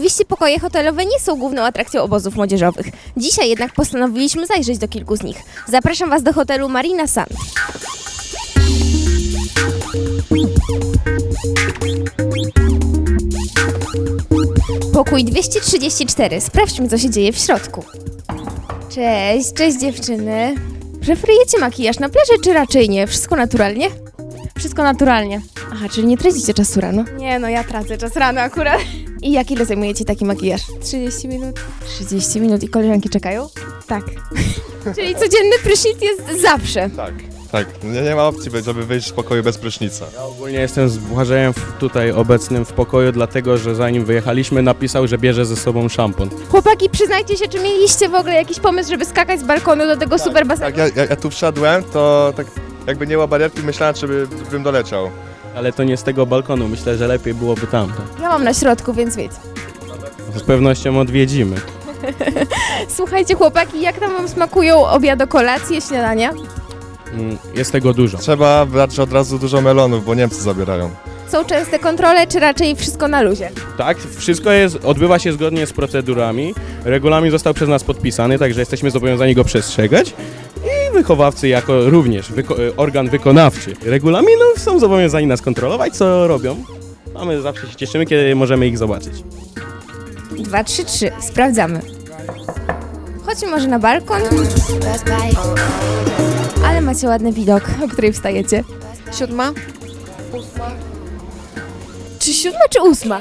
Oczywiście pokoje hotelowe nie są główną atrakcją obozów młodzieżowych. Dzisiaj jednak postanowiliśmy zajrzeć do kilku z nich. Zapraszam Was do hotelu Marina Sand. Pokój 234. Sprawdźmy, co się dzieje w środku. Cześć, cześć dziewczyny. Preferujecie makijaż na plaży, czy raczej nie? Wszystko naturalnie? Wszystko naturalnie. Aha, czyli nie tracicie czasu rano. Nie no, ja tracę czas rano akurat. I jak ile zajmujecie taki makijaż? 30 minut. 30 minut i koleżanki czekają? Tak. Czyli codzienny prysznic jest zawsze. Tak. Tak, nie, nie ma opcji, żeby wyjść z pokoju bez prysznica. Ja ogólnie jestem z Błażejem w- tutaj obecnym w pokoju, dlatego że zanim wyjechaliśmy napisał, że bierze ze sobą szampon. Chłopaki, przyznajcie się, czy mieliście w ogóle jakiś pomysł, żeby skakać z balkonu do tego super basenu? Jak ja, ja, ja tu wszedłem, to tak jakby nie było barierki, myślałem, czy by, bym doleciał. Ale to nie z tego balkonu, myślę, że lepiej byłoby tamto. Ja mam na środku, więc wiecie. Z pewnością odwiedzimy. Słuchajcie, chłopaki, jak tam wam smakują obiad, kolacje, śniadania? Mm, Jest tego dużo. Trzeba brać od razu dużo melonów, bo Niemcy zabierają. Są częste kontrole, czy raczej wszystko na luzie? Tak, wszystko jest, odbywa się zgodnie z procedurami. Regulamin został przez nas podpisany, także jesteśmy zobowiązani go przestrzegać. Wychowawcy jako również wyko- e, organ wykonawczy regulaminów są zobowiązani nas kontrolować, co robią. A my zawsze się cieszymy, kiedy możemy ich zobaczyć. Dwa, trzy, trzy. Sprawdzamy. Chodźmy może na balkon. Ale macie ładny widok, o której wstajecie. Siódma? Czy siódma, czy ósma?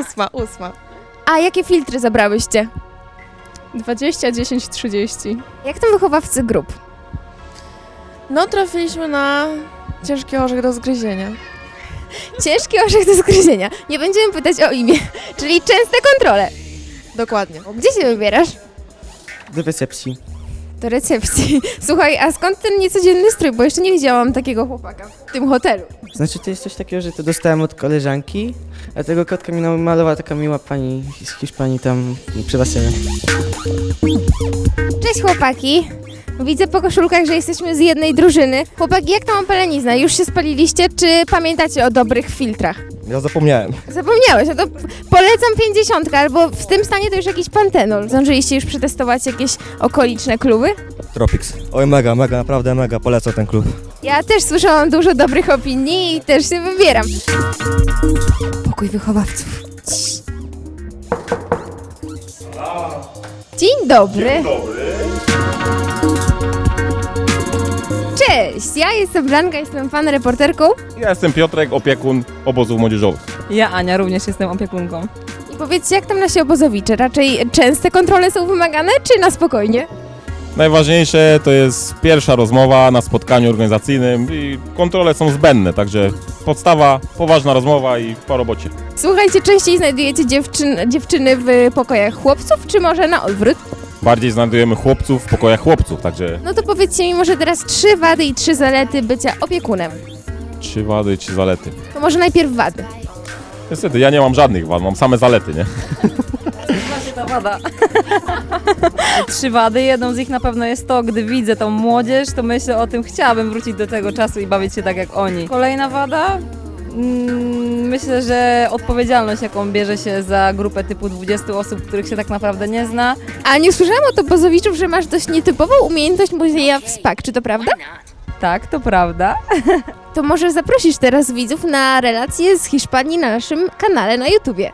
Ósma, ósma. A jakie filtry zabrałyście? 20, 10, 30. Jak tam wychowawcy grup? No trafiliśmy na ciężki orzech do zgryzienia. Ciężki orzech do zgryzienia. Nie będziemy pytać o imię, czyli częste kontrole. Dokładnie. Gdzie się wybierasz? Do recepcji. Do recepcji. Słuchaj, a skąd ten niecodzienny strój? Bo jeszcze nie widziałam takiego chłopaka w tym hotelu. Znaczy to jest coś takiego, że to dostałem od koleżanki, a tego kotka mi namalowała taka miła pani z Hiszpanii tam przy basenie. Cześć chłopaki. Widzę po koszulkach, że jesteśmy z jednej drużyny. Chłopaki, jak tam opalenizna? Już się spaliliście, czy pamiętacie o dobrych filtrach? Ja zapomniałem. Zapomniałeś, no to polecam 50, albo w tym stanie to już jakiś pantenol. Zdążyliście już przetestować jakieś okoliczne kluby? Tropics. Oj, mega, mega, naprawdę mega, polecam ten klub. Ja też słyszałam dużo dobrych opinii i też się wybieram. Pokój wychowawców. Dzień dobry. Dzień dobry. Cześć, ja jestem Blanka, jestem fan reporterką Ja jestem Piotrek, opiekun obozów młodzieżowych. Ja, Ania, również jestem opiekunką. i powiedzcie, jak tam nasi obozowicze? Raczej częste kontrole są wymagane, czy na spokojnie? Najważniejsze to jest pierwsza rozmowa na spotkaniu organizacyjnym i kontrole są zbędne, także podstawa, poważna rozmowa i po robocie. Słuchajcie, częściej znajdujecie dziewczyn, dziewczyny w pokojach chłopców, czy może na odwrót? Bardziej znajdujemy chłopców w pokojach chłopców, także No to powiedzcie mi może teraz trzy wady i trzy zalety bycia opiekunem. trzy wady, trzy zalety. To może najpierw wady. Niestety, ja nie mam żadnych wad, mam same zalety, nie? Wada. Trzy wady. Jedną z nich na pewno jest to, gdy widzę tą młodzież, to myślę o tym, chciałabym wrócić do tego czasu i bawić się tak jak oni. Kolejna wada? Mm, Myślę, że odpowiedzialność, jaką bierze się za grupę typu 20 osób, których się tak naprawdę nie zna. A nie słyszałam od obozowiczów, że masz dość nietypową umiejętność muzieja w SPAK, czy to prawda? Tak, to prawda. To może zaprosisz teraz widzów na relacje z Hiszpanii na naszym kanale na YouTubie.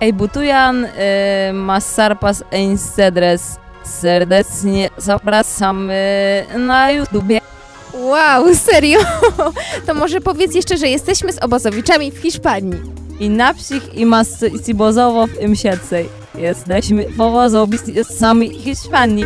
Ej, Butujan, y, Masarpas Eincedres. Serdecznie zapraszamy na YouTubie. Wow, serio? To może powiedz jeszcze, że jesteśmy z obozowiczami w Hiszpanii. I na wsich i masy i Cibozowo w Imsiecej. Jesteśmy powozowi sami Hiszpanii.